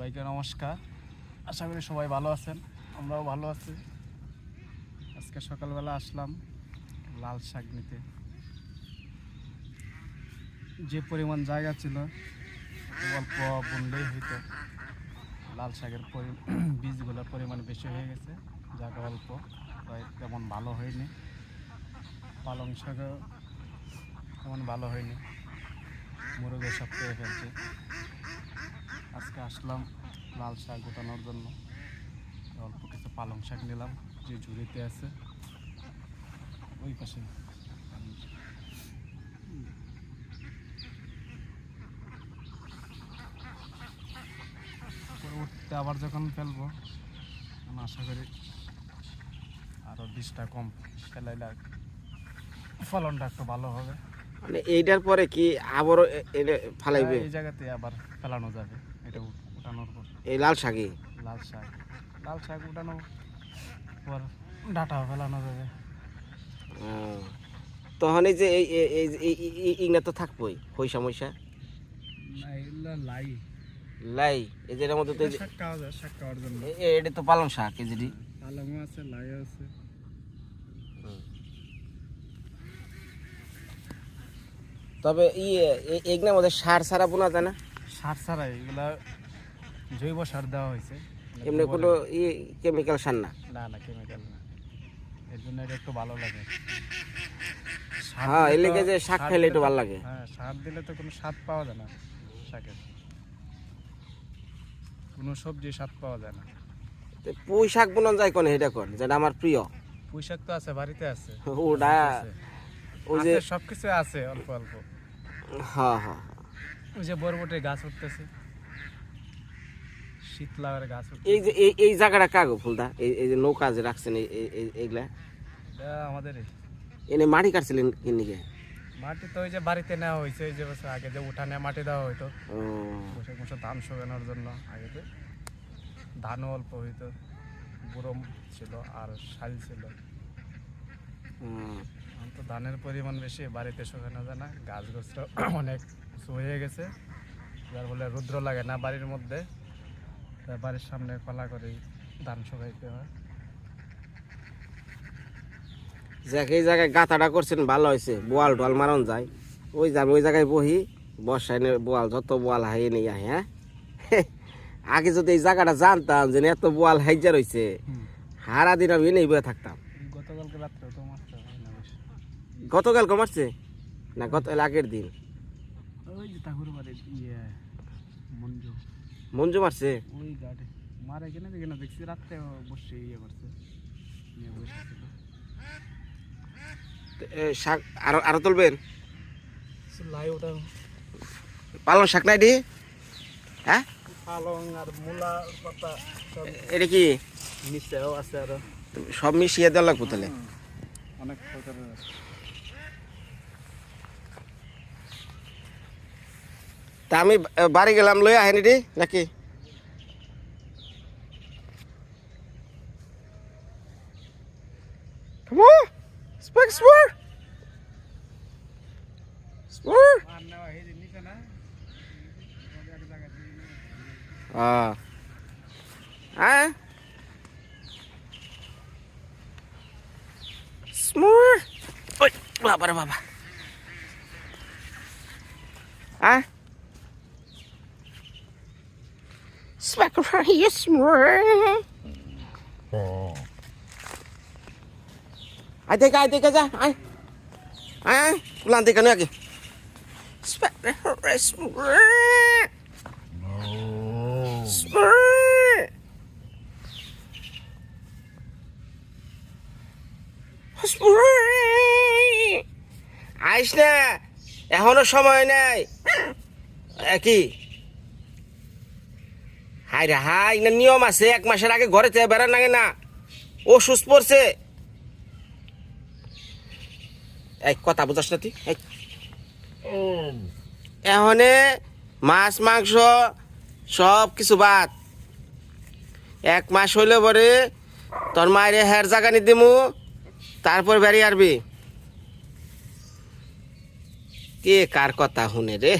সবাইকে নমস্কার। আশা করি সবাই ভালো আছেন, আমরাও ভালো আছি। আজকে সকালবেলা আসলাম লাল শাক নিতে। যে পরিমাণ জায়গা ছিল, অল্প বুনলেই হইতো। লাল শাকের বীজগুলোর পরিমাণ বেশি হয়ে গেছে জায়গা অল্প, তাই তেমন ভালো হয়নি। পালং শাকও তেমন ভালো হয়নি মুরগে সব পেয়ে ফেলছে। আজকে আসলাম লাল শাক গোটানোর জন্য। অল্প কিছু পালং শাক নিলাম যে ঝুড়িতে আছে। ওই পাশে। উঠতে আবার যখন ফেলব আমি আশা করি আরও বীজটা কম ফেলাইলে ফলনটা একটু ভালো হবে। মানে এইটার পরে কি আবারও এটা ফালাইবে? এই জায়গাতে আবার ফেলানো যাবে এটা উঠ- উঠানোর পর এই লাল শাকে লাল শাক। লাল শাক উঠানোর পর ডাটাও ফেলানো যাবে। তখন এই যে এই ইগনা তো থাকবোই লাই। লাই এই যে এটার মধ্যে তো শাক খাওয়া যায় শাক খাওয়ার জন্য। এ- এ- এটা তো পালং শাক এই যেটি পালংও আছে লাইও আছে। তবে ইয়ে এ- এগুলোর মধ্যে সার সারা বোনা যায় না? সার ছাড়াই এগুলা জৈব সার দেওয়া হয়েছে। এমনি কোনো ই কেমিক্যাল সার না? না না কেমিক্যাল না। এর জন্য এটা একটু ভালো লাগে। হ্যাঁ এর লেগে যে শাক খাইলে একটু ভালো লাগে। হ্যাঁ সার দিলে তো কোনো স্বাদ পাওয়া যায় না শাকের। কোনো সবজি স্বাদ পাওয়া যায় না। পুঁই শাক বোনা যায় কোন এটা কোন? যেটা আমার প্রিয়। পুঁই শাক তো আছে বাড়িতে আছে। ওটা ওই যে সবকিছু আছে অল্প অল্প। হ্যাঁ হ্যাঁ। ওই যে বরবটে গাছ উঠতেছে। শীতলার গাছ এই যে এই জায়গাটা কাগো ফুলদা? এই এই যে নৌকা যে রাখছেন এই এই- এই- এইগুলা? আমাদের এনে মাটি কাটছিলেন কিনিকে মাটি তো ওই যে বাড়িতে নেওয়া হয়েছে ওই যে আগে যে উঠানে মাটি দেওয়া হইতো। বসে বসে ধান শোকানোর জন্য আগেতে ধানও অল্প হইতো বুড়ো ছিল আর শাল ছিল। তো ধানের পরিমাণ বেশি বাড়িতে শোকানো যায় না গাছ গোছ অনেক হয়ে গেছে। যার ফলে রুদ্র লাগে না বাড়ির মধ্যে। বাড়ির সামনে কলা করে ধান শুকাইতে হয়। যাক এই জায়গায় গাতাটা করছেন ভালো হয়েছে। বোয়াল টোয়াল মারন যায়। ওই যে আমি ওই জায়গায় বহি বর্ষায় বোয়াল যত বোয়াল হাই নিয়ে আহে হ্যাঁ? আগে যদি এই জায়গাটা জানতাম যে এত বোয়াল হাইজা রয়েছে হারা দিন আমি নেই বয়ে থাকতাম। না গতকাল কমারছে না গত আগের দিন। ওই যে ঠাকুর বাড়ির ইয়ে মঞ্জু। মঞ্জু মারছে। ওই গাড়ি। মারে কিনা দেখি না দেখছি রাত্রে বসে ইয়ে করছে। নিয়ে বসেছিল শাক আরও আরও তুলবেন? লাই ওটা পালং শাক নাই দি হ্যাঁ? পালং আর মূলা পাতা এটা কি? নিচেও আছে আরও। সব মিশিয়ে দেওয়া লাগবো তাহলে। অনেক প্রকারের আছে। তা আমি আহ, বাড়ি গেলাম লই আহেনি দি নাকি Come on! Speak smart! Smart! আর নেওয়া এই যে নিচে না আমাদের এক জায়গা থেকে নিয়ে Ah. Ah? Smart! Oi, baba রে বাবা Ah? Ai, ulang teka lagi. Smack around here, smart! Smart! Smart! আইস না এখনও সময় নাই এ কি হাই রে হাই না নিয়ম আছে এক মাসের আগে ঘরে থেকে বেড়ান লাগে না। ওষুধ পড়ছে। এই কথা বুঝাস না তুই। এখনে মাছ মাংস সব কিছু বাদ। এক মাস হইলে পরে তোর মায়ের হের জাগানি দিমু তারপর বেরিয়ে আসবি। কে কার কথা শুনে রে?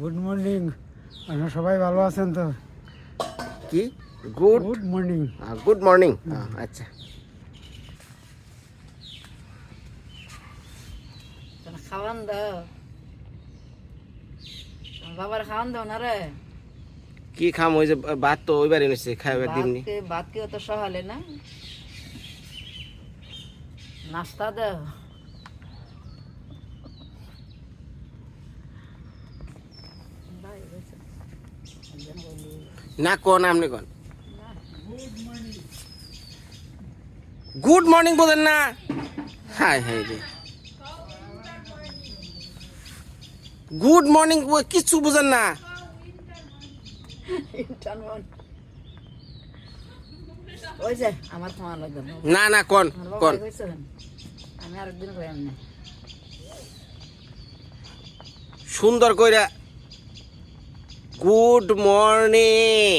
গুড মর্নিং আপনারা সবাই ভালো আছেন তো? কি? Good good morning good morning আচ্ছা। খাওয়ান দাও। বাবার খাওয়ান দাও না রে। কি খাম? ওই যে ভাত তো ওইবারই নিচ্ছে খাইবার দিমনি ভাতকে ভাতকে অত সহালে না? নাস্তা দাও। না কোন আপনি কোন? গুড মর্নিং বলেন না। হাই হাই রে। গুড মর্নিং কিছু বুঝেন না। না। না কোন কোন? সুন্দর কইরা গুড মর্নিং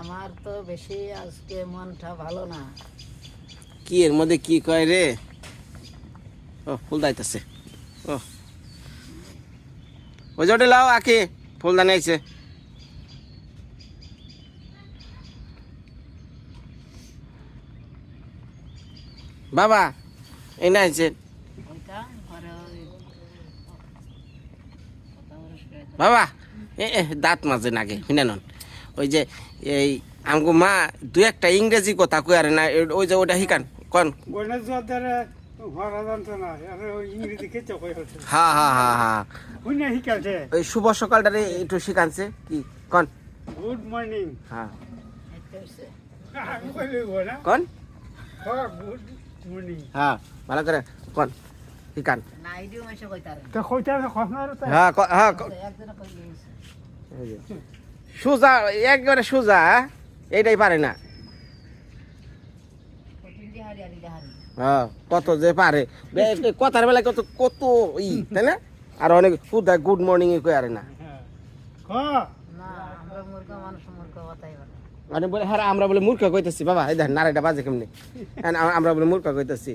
আমার তো বেশি আজকে মনটা ভালো না। কি এর মধ্যে কি কয় রে? ও ফুল দাইতেছে। ও। ওই জটে লাও আকে। ফুলদানি আইছে। বাবা এই না আইছে শিখাইতে বাবা। এ দাঁত মাঝে নাগে শুনে নন। ওই যে এই আমগো মা দু একটা ইংরেজি কথা কই আর না ওই যে ওটা শিকান কন। হওয়ার জানতো না আর ওই শুভ সকালটারে একটু শিখানছে কি কন। গুড মর্নিং হ্যাঁ কন। গুড মর্নিং হ্যাঁ ভালো করে কন শিকান হ্যাঁ ক- হ্যাঁ সোজা একবারে সোজা এইটাই পারে না। হ্যাঁ কত যে পারে। কথার বেলায় কত কত ই তাই না? আর অনেক খুদা গুড মর্নিং আরে না। বলে মানে বলে হ্যাঁ আমরা বলে মূর্খ কইতেছি বাবা এই দেখ নারাইটা বাজে কেমনি? হ্যাঁ, আমরা বলে মূর্খ কইতেছি।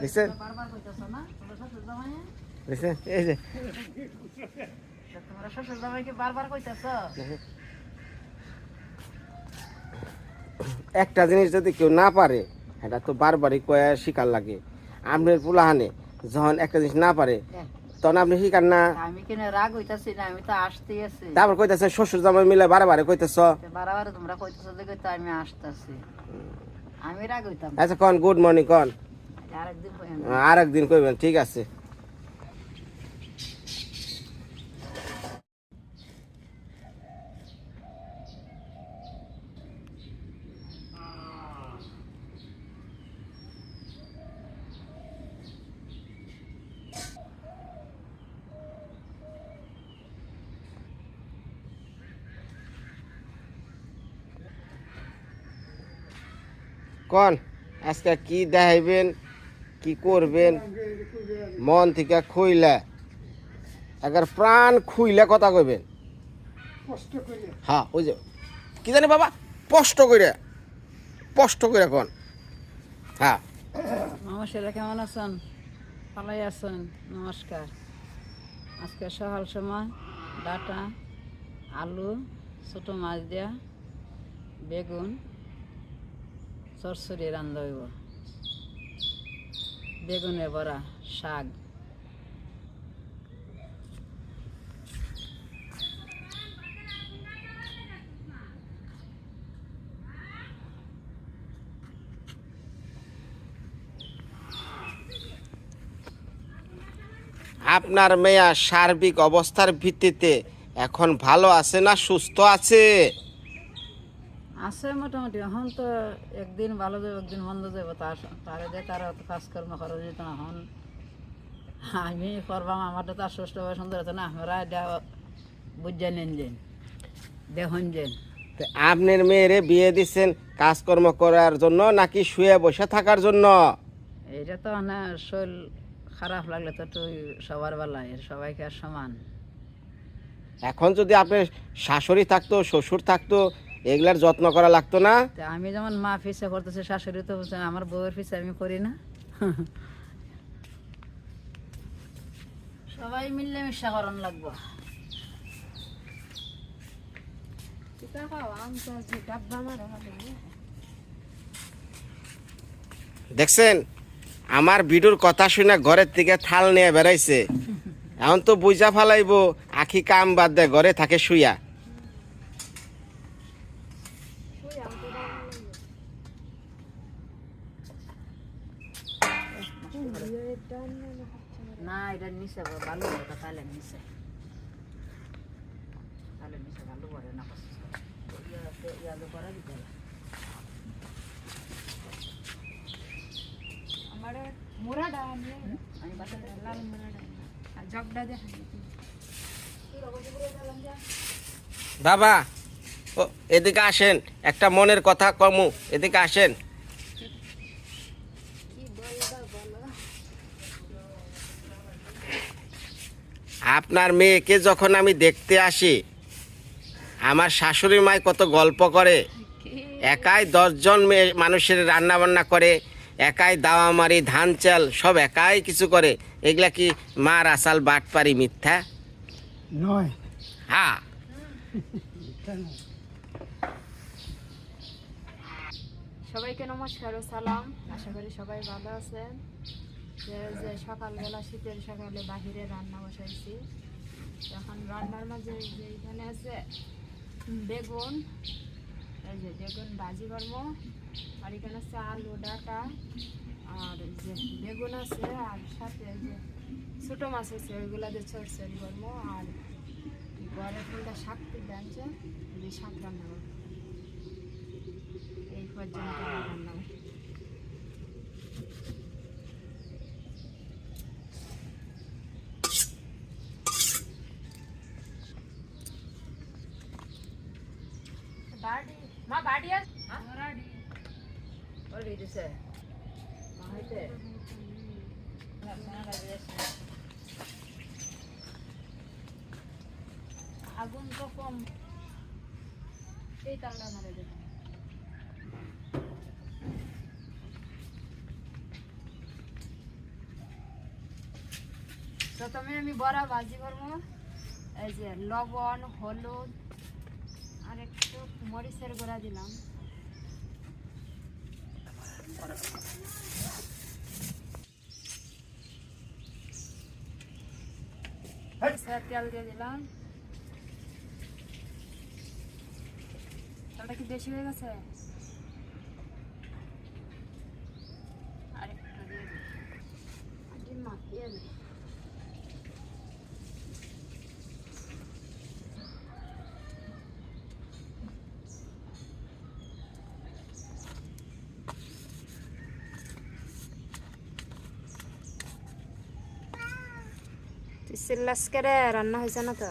দেখছেন বারবার কইতাছ না তোমরা শ্বশুর জামাই দেখছেন? এই যে। তোমরা শ্বশুর জামাইকে বারবার কইতাছ? একটা জিনিস যদি কেউ না পারে এটা তো বারবারই কয়া শিকার লাগে। আপনার পোলাহানে যখন একটা জিনিস না পারে তখন আপনি শিকার না? আমি কেন রাগ হইতাছি না? আমি তো আসতেই আছি। তারপর কইতেছে শ্বশুর জামাই মিলে বারে বারে কইতেছ বারবার তোমরা কইতাছ দেখে তো আমি আসতেছি। আমি রাগ হইতাম। আচ্ছা কন গুড মর্নিং কন। আরেকদিন কইম আর একদিন কইবেন ঠিক আছে। কন আজকে কি দেখাইবেন কি করবেন? মন থেকে খুইলে একবার প্রাণ খুইলে কথা কইবেন। হ্যাঁ ওই যে কি জানি বাবা স্পষ্ট করে স্পষ্ট করে কন। হ্যাঁ। নমস্কার কেমন আছেন? ভালোই আছেন নমস্কার। আজকে সকাল সময় ডাটা আলু ছোটো মাছ দিয়া বেগুন চরচরি রান্ধা হইব বেগুনে বড়া, শাক। আপনার মেয়া সার্বিক অবস্থার ভিত্তিতে এখন ভালো আছে না সুস্থ আছে? আছে মোটামুটি। এখন তো একদিন ভালো যাবে একদিন মন্দ যাবে। তার তারে দিয়ে তারা অত কাজকর্ম করা যেত এখন আমি করবাম আমারটা তার সুস্থ হবে সুন্দর হতো না। আমরা এটা বুঝে নেন যেন দেখুন যেন। তো আপনার মেয়েরে বিয়ে দিচ্ছেন কাজকর্ম করার জন্য নাকি শুয়ে বসে থাকার জন্য? এটা তো না শরীর খারাপ লাগলে তো তুই সবার বেলায় সবাইকে সমান? এখন যদি আপনার শাশুড়ি থাকতো শ্বশুর থাকতো এগুলার যত্ন করা লাগতো না। আমি যেমন মা ফিসে করতেছি শাশুড়ি তো আমার বউয়ের ফিসে আমি করি না। সবাই মিললে মিশা করণ লাগবো। দেখছেন আমার বিডুর কথা শুনে ঘরের থেকে থাল নিয়ে বেড়াইছে। এখন তো বুঝা ফালাইব আখি কাম বাদ দে ঘরে থাকে শুইয়া না ভালো তাহলে নিচে তাহলে নিচে ভালো বড় না করা দিতে হবে। আমি বাসাতে লাল বাবা ও এদিকে আসেন। একটা মনের কথা কমু এদিকে আসেন। আপনার মেয়েকে যখন আমি দেখতে আসি আমার শাশুড়ি মায় কত গল্প করে। একাই দশজন মেয়ে মানুষের রান্না বান্না করে একাই দাওয়া মারি ধান চাল সব একাই কিছু করে। এগুলা কি মার আসাল বাট পারি মিথ্যা? নয়। হ্যাঁ। সবাইকে নমস্কার ও সালাম। আশা করি সবাই ভালো আছেন। যে যে সকালবেলা শীতের সকালে বাহিরে রান্না বসাইছি এখন রান্নার মাঝে যে এখানে আছে বেগুন, এই যে বেগুন ভাজি করব, আর এখানে আছে আলু, ডাটা, আর যে বেগুন আছে, আর সাথে যে ছোটো মাছ আছে, ওইগুলো দিয়ে চড়চড়ি করব, আর ঘরে ফুলটা শাক তুলে আনছে এই শাক রান্না করব। এই পর্যন্ত রান্না। হইতে? আগুন তো কম। এই তালটা মারে দেবে প্রথমে আমি বড়া ভাজি করব। এই যে লবণ হলুদ আর একটু মরিচের গোড়া দিলাম। তেল দিয়ে দিলাম। তেলটা কি বেশি হয়ে গেছে আরেকটু দিয়ে দিই ডিম মাখিয়ে দিই তুই চিল্লাস করে রান্না হয়েছে না তো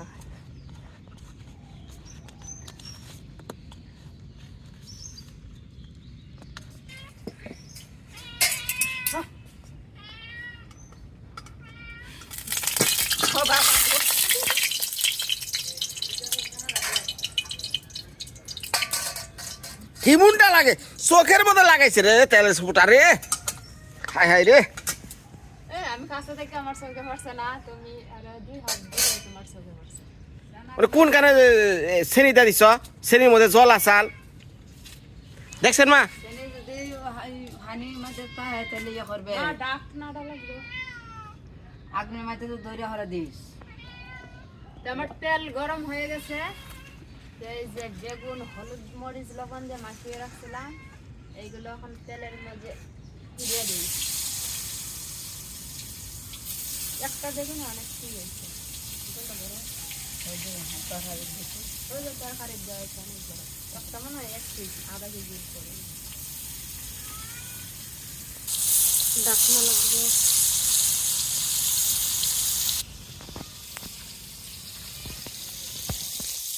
কি মুন্ডা লাগে? চোখের মতো লাগাইছে রে তেলের ফুটা রে। হাই হাই রে এ আমি কাছে থেকে আমার চোখে পড়ছে না তুমি আর দুই হাত দিয়ে তোমার চোখে পড়ছে ওরে কোন কানে শ্রেণীটা দিছ? শ্রেণির মধ্যে জল আসাল। দেখছেন মা? ইয়ে আগুনের মাঝে তো দৌড়ে হরা দিস। আমার তেল গরম হয়ে গেছে। এই যে বেগুন হলুদ মরিচ লবণ দিয়ে মাখিয়ে রাখছিলাম। এইগুলো এখন তেলের মধ্যে দিয়ে দিই একটা বেগুন অনেক হয়েছে। কোনটা বড়? ওই যে তরকারির দেওয়া হয়েছে অনেক বড়। একটা মনে হয় এক কেজি আধা কেজি করে। ডাকনা লাগবে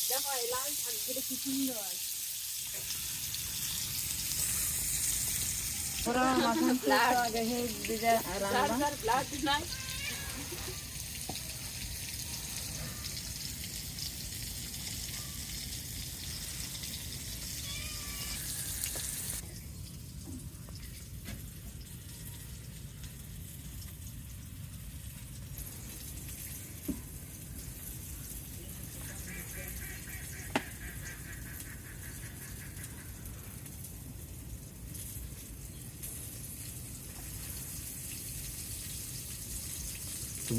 দেখো এই লাল শাকগুলো কি সুন্দর। পুরো মাখন আগে সেই দিদা রান্না। ব্লাড নাই।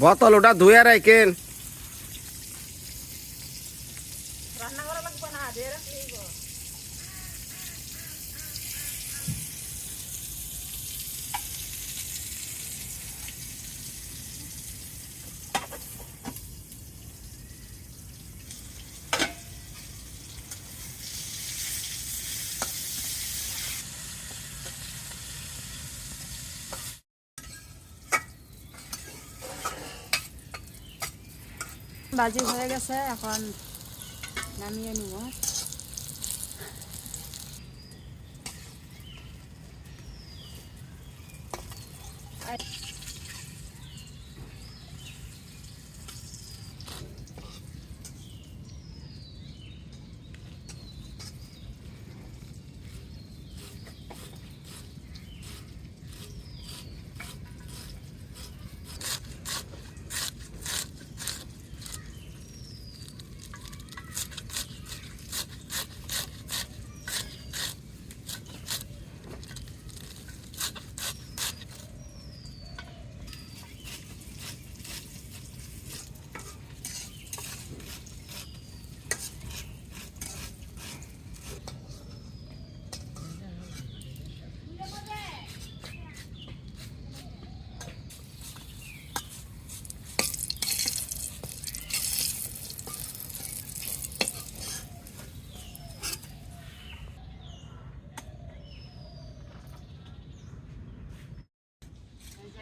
বোতল ওটা ধুয়ে রাখেন। রান্না করা লাগবে না বাজি হয়ে গেছে এখন নামিয়ে নিব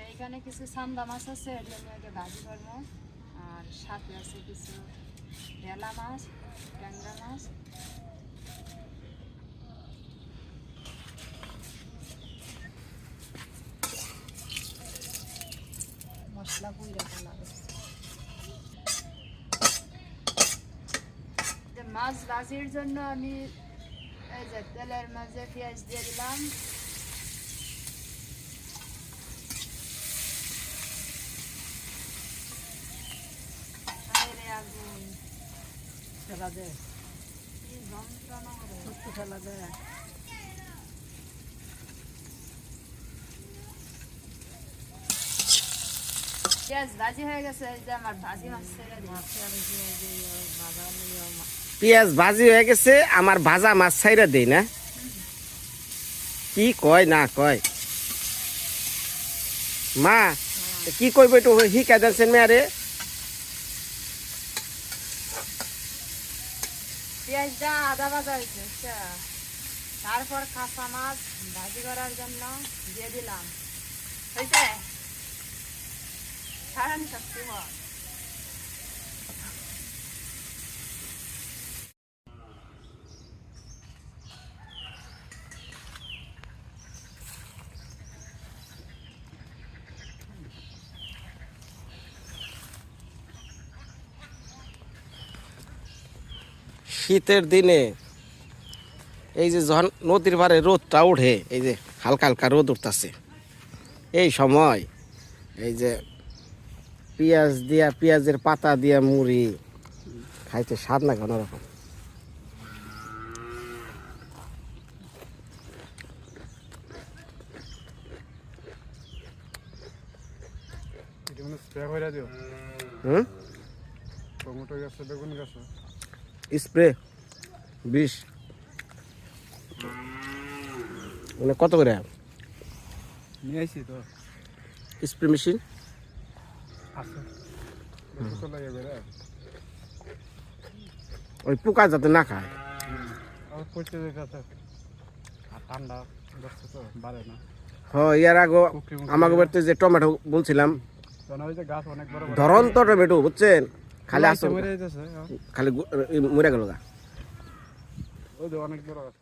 এই যে এখানে কিছু সান্দা মাছ আছে এগুলো আমি আগে ভাজি করব। আর সাথে আছে কিছু ভেলা মাছ, ট্যাংরা মাছ। মশলা পুইরা ফেলা মাছ ভাজির জন্য আমি এই যে তেলের মাঝে পেঁয়াজ দিয়ে দিলাম আরে আগুন ফেলা দে কি যন্ত্রণা করে একটু ফেলা দে পেঁয়াজ ভাজি হয়ে গেছে এই যে আমার ভাজি মাছ ছেড়ে দিই মাছে আর কি এই যে ইয়ে বাবা নিয়ে মা- পেঁয়াজ ভাজি হয়ে গেছে আমার ভাজা মাছ ছাইরা দেই না। কি কয় না কয়? মা কি কইব একটু শিকাই দেন মেয়ারে? পেঁয়াজটা আদা ভাজা হয়েছে আচ্ছা। তারপর কাঁচা মাছ ভাজি করার জন্য দিয়ে দিলাম। হয়েছে? সারান শক্তি হয় শীতের দিনে এই যে যখন নদীর পাড়ে রোদটা উঠে এই যে হালকা হালকা রোদ উঠতেছে এই সময় এই যে পেঁয়াজ দিয়া পেঁয়াজের পাতা দিয়া মুড়ি খাইতে স্বাদ লাগে অন্যরকম। এটা স্প্রে করে দিও? হুম? টমেটো গাছে বেগুন গাছে? স্প্রে বিষ। মানে কত করে? নিয়ে তো। Spray machine? তো ওই পোকা যাতে না খায়। ঠান্ডা তো বাড়ে না। হ ইয়ার আগে আমাকে বাড়িতে যে টমেটো বলছিলাম বড় বড় ধরন্ত টমেটো বুঝছেন? খালি আসো যেতেছে খালি মরে গেল গা। অনেক বড় গাছ।